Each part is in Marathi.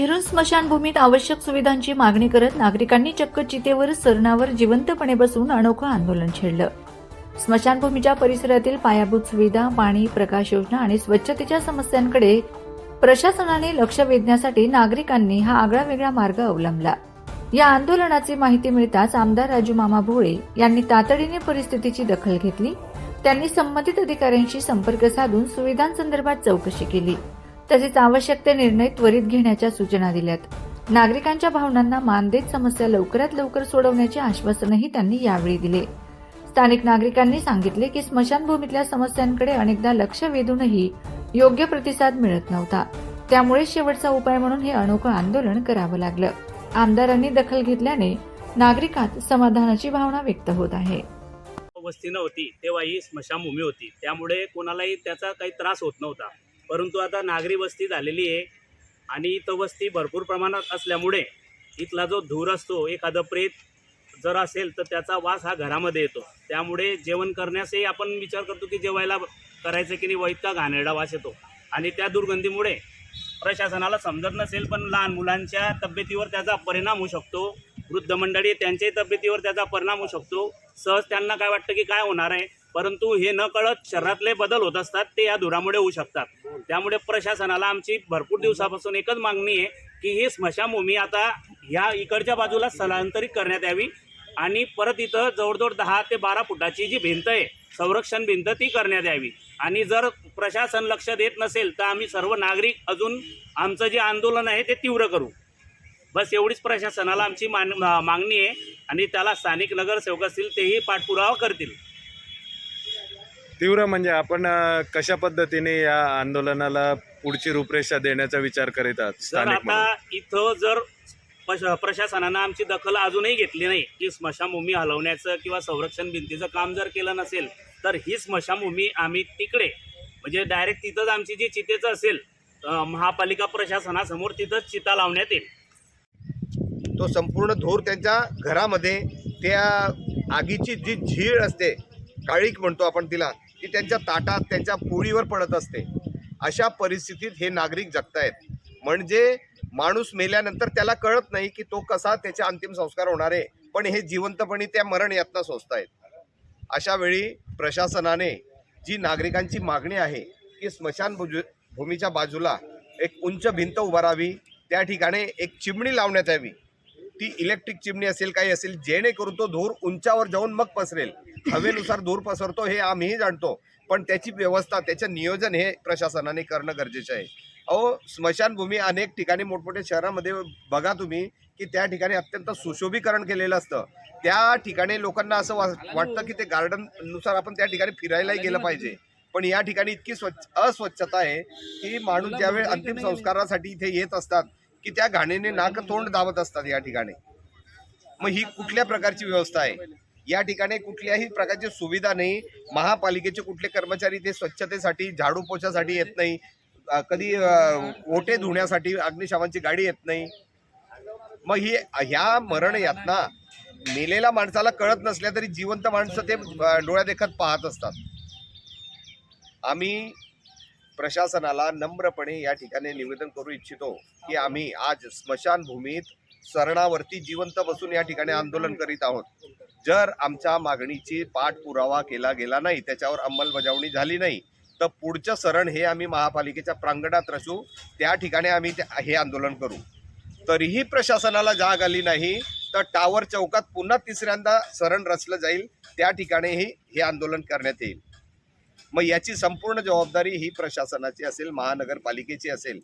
स्मशानभूमीत आवश्यक सुविधांची मागणी करत नागरिकांनी चक्क चितेवर सरणावर जिवंतपणे बसून अनोखं आंदोलन छेडलं. स्मशानभूमीच्या परिसरातील पायाभूत सुविधा पाणी प्रकाश योजना आणि स्वच्छतेच्या समस्यांकडे प्रशासनाने लक्ष वेधण्यासाठी नागरिकांनी हा आगळा वेगळा मार्ग अवलंबला. या आंदोलनाची माहिती मिळताच आमदार राजू मामा भोळे यांनी तातडीने परिस्थितीची दखल घेतली. त्यांनी संबंधित अधिकाऱ्यांशी संपर्क साधून सुविधांसंदर्भात चौकशी केली. तसेच आवश्यक ते निर्णय त्वरित घेण्याच्या सूचना दिल्यात. नागरिकांच्या भावनांना मान देत समस्या लवकरात लवकर सोडवण्याचे आश्वासनही त्यांनी यावेळी दिले. स्थानिक नागरिकांनी सांगितले की स्मशानभूमीतल्या समस्यांकडे अनेकदा लक्ष वेधूनही योग्य प्रतिसाद मिळत नव्हता. त्यामुळे शेवटचा उपाय म्हणून हे अनोखं आंदोलन करावं लागलं. आमदारांनी दखल घेतल्याने नागरिकात समाधानाची भावना व्यक्त होत आहे. वस्ती नव्हती तेव्हा ही स्मशानभूमी होती. त्यामुळे कोणालाही त्याचा काही त्रास होत नव्हता. परंतु आता नागरी वस्ती झालेली आहे आणि तो वस्ती भरपूर प्रमाणात असल्यामुळे इथला जो धूर असतो एखादं प्रेत जर असेल तर त्याचा वास हा घरामध्ये येतो. त्यामुळे जेवण करण्यासही आपण विचार करतो की जेवायला करायचं की नाही व इतका घाणेरडा वास येतो. आणि त्या दुर्गंधीमुळे प्रशासनाला समजत नसेल पण लहान मुलांच्या तब्येतीवर त्याचा परिणाम होऊ शकतो. वृद्ध मंडळी त्यांच्याही तब्येतीवर त्याचा परिणाम होऊ शकतो. सहज त्यांना काय वाटतं की काय होणार आहे? परंतु हे न कळत शरीरातले बदल होत असतात ते या धुरामुळे होऊ शकतात. त्यामुळे प्रशासनाला आमची भरपूर दिवसापासून एकच मागणी आहे की ही स्मशानभूमी आता ह्या इकडच्या बाजूला स्थलांतरित करण्यात यावी आणि परत इथं जवळजवळ दहा ते बारा फुटाची जी भिंत आहे संरक्षण भिंत ती करण्यात यावी. आणि जर प्रशासन लक्ष देत नसेल तर आम्ही सर्व नागरिक अजून आमचं जे आंदोलन आहे ते तीव्र करू. बस एवढीच प्रशासनाला आमची मान मागणी आहे आणि त्याला स्थानिक नगरसेवक असतील तेही पाठपुरावा करतील. तीव्र म्हणजे आपण कशा पद्धतीने या आंदोलनाला पुढची रूपरेषा देण्याचा विचार करीत आहात जर स्थानिक म्हणून? आता इथं जर पश- प्रशासनानं आमची दखल अजूनही घेतली नाही की स्मशानभूमी हलवण्याचं किंवा संरक्षण भिंतीचं काम जर केलं नसेल तर ही स्मशानभूमी आम्ही तिकडे म्हणजे डायरेक्ट तिथंच आमची जी चितेचं असेल अं, महापालिका प्रशासनासमोर तिथंच चिता लावण्यात येईल तो संपूर्ण धूर त्यांच्या घरामध्ये त्या आगीची जी झीळ असते काळीक म्हणतो आपण तिला ती त्यांच्या ताटात त्यांच्या पोळीवर पडत असते. अशा परिस्थितीत हे नागरिक जगतायत. म्हणजे माणूस मेल्यानंतर त्याला कळत नाही की तो कसा त्याचे अंतिम संस्कार होणार आहे. पण हे जिवंतपणे त्या मरण यातना सोसतायत. अशा वेळी प्रशासनाने जी नागरिकांची मागणी आहे की स्मशान भूमीच्या बाजूला एक उंच भिंत उभारावी त्या ठिकाणी एक चिमणी लावण्यात यावी. ती इलेक्ट्रिक चिमणी असेल काही असेल जेणेकरून तो धूर उंचावर जाऊन मग पसरेल. हवेनुसार धूर पसरतो हे आम्हीही जाणतो. पण त्याची व्यवस्था त्याचं नियोजन हे प्रशासनाने करणं गरजेचं आहे. अहो स्मशानभूमी अनेक ठिकाणी मोठमोठ्या शहरामध्ये बघा तुम्ही की त्या ठिकाणी अत्यंत सुशोभीकरण केलेलं असतं. त्या ठिकाणी लोकांना असं वाटतं की ते गार्डननुसार आपण त्या ठिकाणी फिरायलाही गेलं पाहिजे. पण या ठिकाणी इतकी स्वच्छ अस्वच्छता आहे की माणूस ज्यावेळी अंतिम संस्कारासाठी इथे येत असतात की त्या घाणीने नाक तोंड दाबत असतात या ठिकाणी. मग ही कुठल्या प्रकारची व्यवस्था आहे? या ठिकाणी कुठल्याही प्रकारची सुविधा नाही. महापालिकेचे कुठले कर्मचारी ते स्वच्छतेसाठी झाडू पोछासाठी येत नाही. कधी ओटे धुण्यासाठी अग्निशामांची गाडी येत नाही. मग ही ह्या मरण यातना मेलेल्या माणसाला कळत नसल्या तरी जिवंत माणसं ते डोळ्या देखत पाहत असतात. आम्ही प्रशासनाला नम्रपणे या ठिकाणी निवेदन करू इच्छितो की आम्ही आज स्मशानभूमीत सरणावरती जिवंत बसून या ठिकाणी आंदोलन करीत आहोत. जर आमच्या मागणीची पाठपुरावा केला गेला नाही त्याच्यावर अंमलबजावणी झाली नाही तर पुढचं सरण हे आम्ही महापालिकेच्या प्रांगणात रचू त्या ठिकाणी आम्ही ते- हे आंदोलन करू. तरीही प्रशासनाला जाग आली नाही तर टावर चौकात पुन्हा तिसऱ्यांदा सरण रचलं जाईल त्या ठिकाणीही हे आंदोलन करण्यात येईल. मग याची संपूर्ण जबाबदारी ही प्रशासनाची असेल महानगरपालिकेची असेल.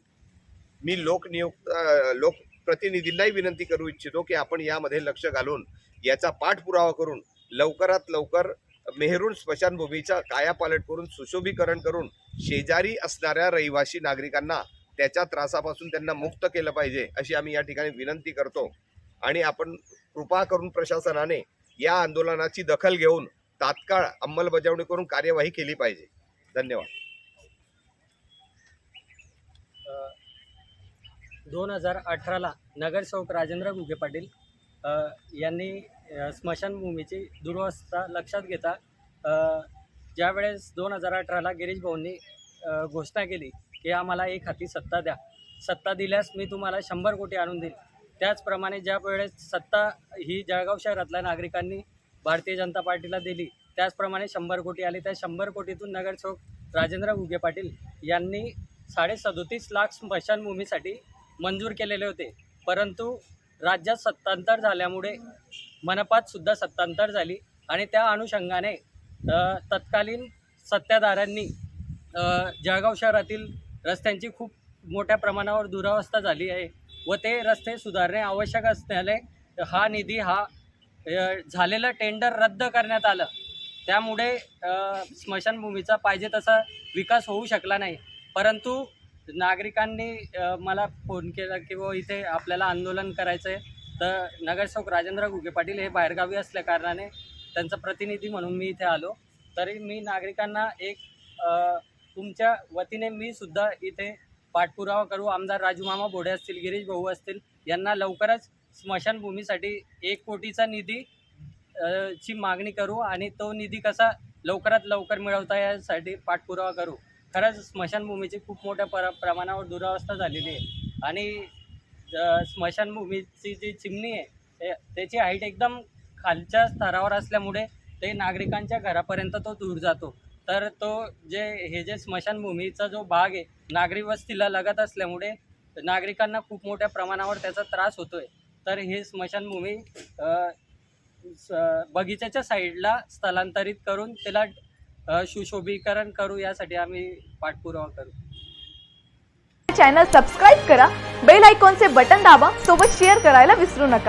मी लोकनियुक्त लोकप्रतिनिधींनाही विनंती करू इच्छितो की आपण यामध्ये लक्ष घालून याचा पाठपुरावा करून लवकरात लवकर मेहरून स्मशानभूमीचा कायापालट करून सुशोभीकरण करून शेजारी असणाऱ्या रहिवासी नागरिकांना त्याच्या त्रासापासून त्यांना मुक्त केलं पाहिजे अशी आम्ही या ठिकाणी विनंती करतो. आणि आपण कृपा करून प्रशासनाने या आंदोलनाची दखल घेऊन तात्काळ अंमलबजावणी करून कार्यवाही केली पाहिजे. धन्यवाद. दोन हजार अठराला नगरसेवक राजेंद्र गुगे पाटील यांनी स्मशानभूमीची दुरवस्था लक्षात घेता ज्यावेळेस दोन हजार अठराला गिरीश भाऊंनी घोषणा केली की आम्हाला एक हाती सत्ता द्या. सत्ता दिल्यास मी तुम्हाला शंभर कोटी आणून देईन त्याचप्रमाणे ज्या वेळेस सत्ता ही जळगाव शहरातल्या नागरिकांनी भारतीय जनता पार्टीला दिली त्याचप्रमाणे शंभर कोटी आली. त्या शंभर कोटीतून नगरसेवक राजेंद्र घुगे पाटील यांनी साडे सदोतीस लाख स्मशानभूमीसाठी मंजूर केलेले होते. परंतु राज्यात सत्तांतर झाल्यामुळे मनपात सुद्धा सत्तांतर झाली आणि त्या अनुषंगाने तत्कालीन सत्ताधाऱ्यांनी जळगाव शहरातील रस्त्यांची खूप मोठ्या प्रमाणावर दुरावस्था झाली आहे व ते रस्ते सुधारणे आवश्यक असल्याने हा निधी हा झालेलं टेंडर रद्द करण्यात आलं. त्यामुळे स्मशानभूमीचा पाहिजे तसा विकास होऊ शकला नाही. परंतु नागरिकांनी मला फोन केला की व इथे आपल्याला आंदोलन करायचं आहे तर नगरसेवक राजेंद्र घुगे पाटील हे बाहेरगावी असल्या कारणाने त्यांचा प्रतिनिधी म्हणून मी इथे आलो. तरी मी नागरिकांना एक तुमच्या वतीने मी सुद्धा इथे पाठपुरावा करू. आमदार राजूमामा बोडे असतील गिरीश भाऊ असतील यांना लवकरच स्मशानभूमीसाठी एक कोटीचा निधी ची मागणी करू आणि तो निधी कसा लवकरात लवकर मिळवता यासाठी पाठपुरावा करू. खरंच स्मशानभूमीची खूप मोठ्या प्र प्रमाणावर दुरावस्था झालेली आहे. आणि स्मशानभूमीची जी चिमणी आहे ते- त्याची हाईट एकदम खालच्या स्तरावर असल्यामुळे ते नागरिकांच्या घरापर्यंत तो दूर जातो. तर तो जे हे जे स्मशानभूमीचा जो भाग आहे नागरी वस्तीला लगत असल्यामुळे नागरिकांना खूप मोठ्या प्रमाणावर त्याचा त्रास होतोय. तर हे स्मशानभूमी स- बगीच्याच्या साईडला स्थलांतरित करून त्याला सुशोभीकरण करू यासाठी आम्ही पाठपुरावा करू. चॅनल सबस्क्राईब करा बेल आयकॉनचे बटन दाबा सोबत शेअर करायला विसरू नका.